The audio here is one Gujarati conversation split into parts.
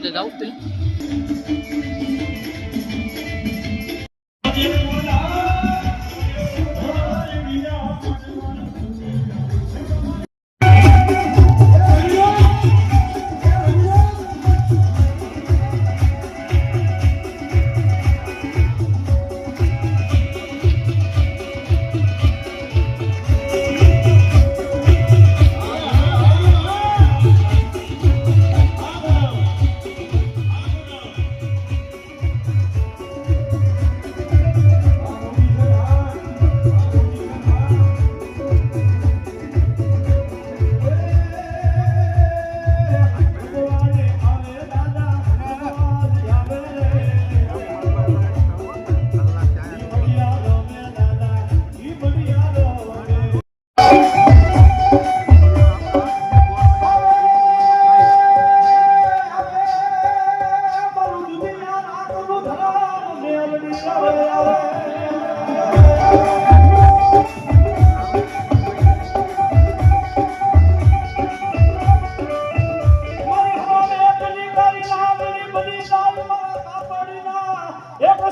de Dauphine.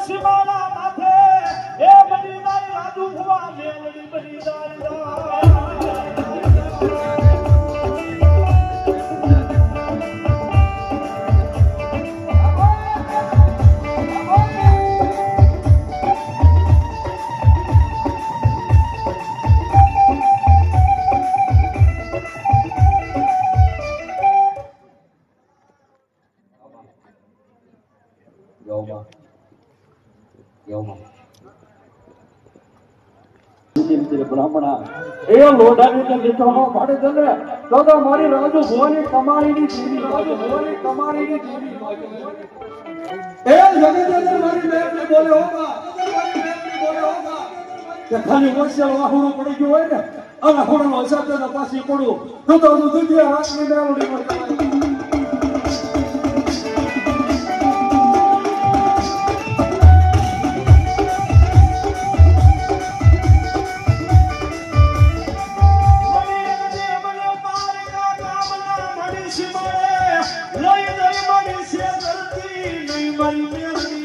します。બ્રાહ્મણા. એ લોઢાની તે લીધોમાં ભાડે તો તો મારી રાજુ ભુવાની કમાણીની જીવી રાજુ ભુવાની કમાણીની જીવી એ જગત મારી બેન બોલે હોગા બોલે હોગા કે ખાલી વર્ષે વાહુડું પડી ગયું હોય ને અને હોડનો હિસાબ તો પાછી પડું તો તો દુધિયા હાથની મેલડી મળતા આદિ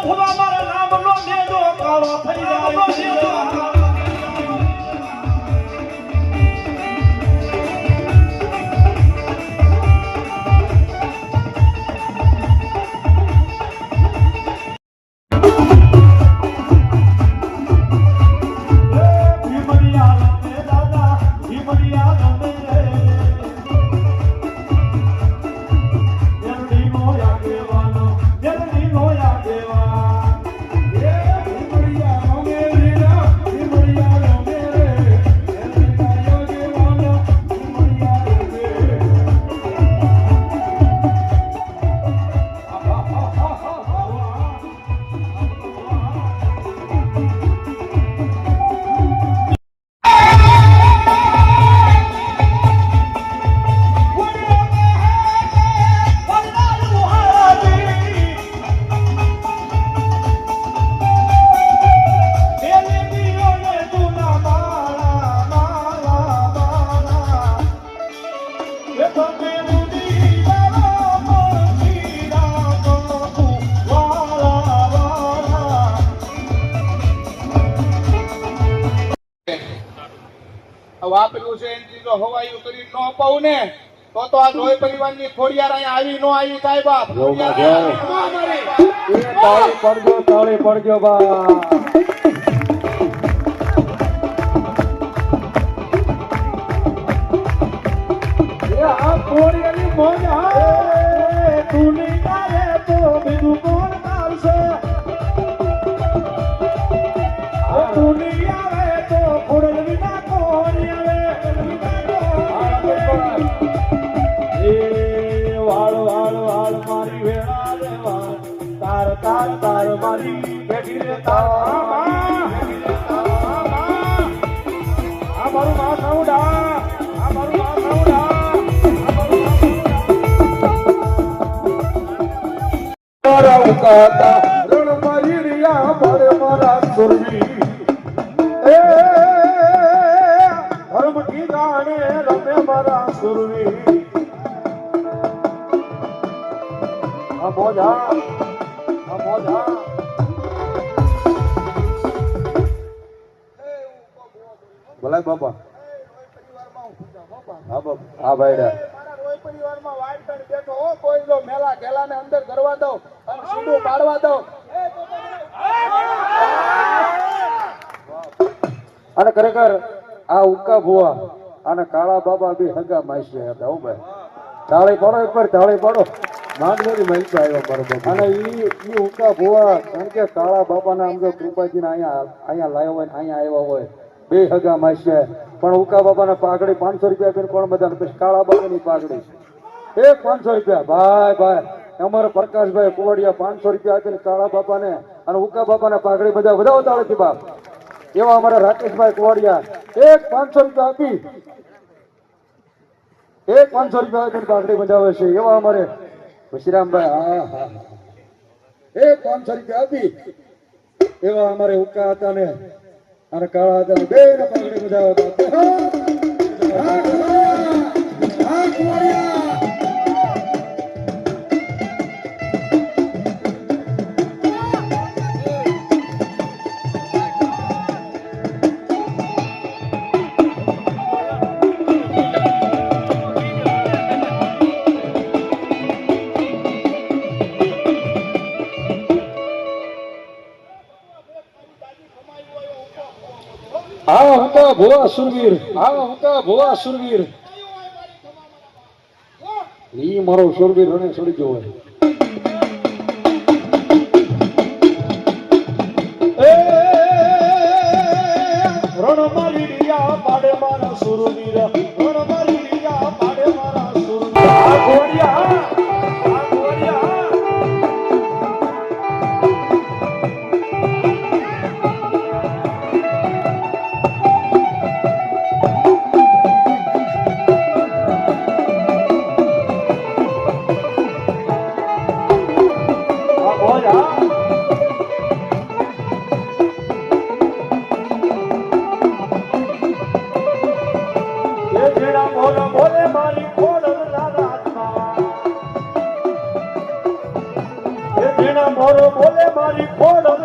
રાજુ ભુવા વાપર્યું છે એની જો હવાયું કરી ન અપાવું ને તો તો આ લોહી પરિવારની ખોડિયાર અહીંયા આવી નો આવી કાંઈ બાપ. આવી તાળી પડજો તાળી પડજો બા. મોજ હા. તું તાર મારી બેઠી રે, તાર. મારું માં સાઉડા આ મારું માં સાઉડા ઉકાતા રણ મારી રિયા મારે મારા સુરવી એ ધર્મ ઠીકાણે રમે મારા સુરવી આ મોજા હા ભાઈડા. પરિવારમાં વાડ પર બેઠો હો કોઈ જો મેલા ગેલાને અંદર કરવા દો અને સીધું પાડવા દો અને ખરેખર આ ઉકા ભુવા અને કાળા બાબા બી હગા માસી હતા હો ભાઈ. તાળી પાડો એક વાર તાળી પાડો. માંડવેરી મહિત આવ્યો બરોબર બાબુ. અને ઈ ઈ ઉકા ભુવા કારણ કે કાળા બાબાના આમ જો કૃપાજીને અહીંયા અહીંયા લાવ્યો હોય અહીંયા આવ્યા હોય બે હગા માસે પણ ઉકા બાબાના પાઘડી પાંચસો રૂપિયા આપીને કોણ બધા પછી કાળા બાબાની પાઘડી એક પાંચસો રૂપિયા. ભાઈ ભાઈ, અમારા પ્રકાશભાઈ કુવડિયા પાંચસો રૂપિયા આપીને કાળા બાપાને અને ઉકા બાપાને પાઘડી બધા વધાવો તાળેથી બાપ. એવા અમારા રાકેશભાઈ કુવાડિયા. એક પાંચસો રૂપિયા આપી. એક પાંચસો રૂપિયા આપીને પાઘડી બજાવે છે. એવા અમારે ખુશીરામભાઈ હા હા. એક પાંચસો રૂપિયા આપી. એવા અમારે ઉકા હતા ને અને કાળા હતા બે ને પાઘડી બંધાવે બાપ. ભોવા સુરવીર. આવા હુકા ભોવા સુરવીર. ઈ મારો સુરવીર રણે છોડી ગયો હોય. રણ મારી રિયા પાડે મારા સુરવીર. રણ મારી રિયા પાડે મારા સુરવીર. મોર બોલે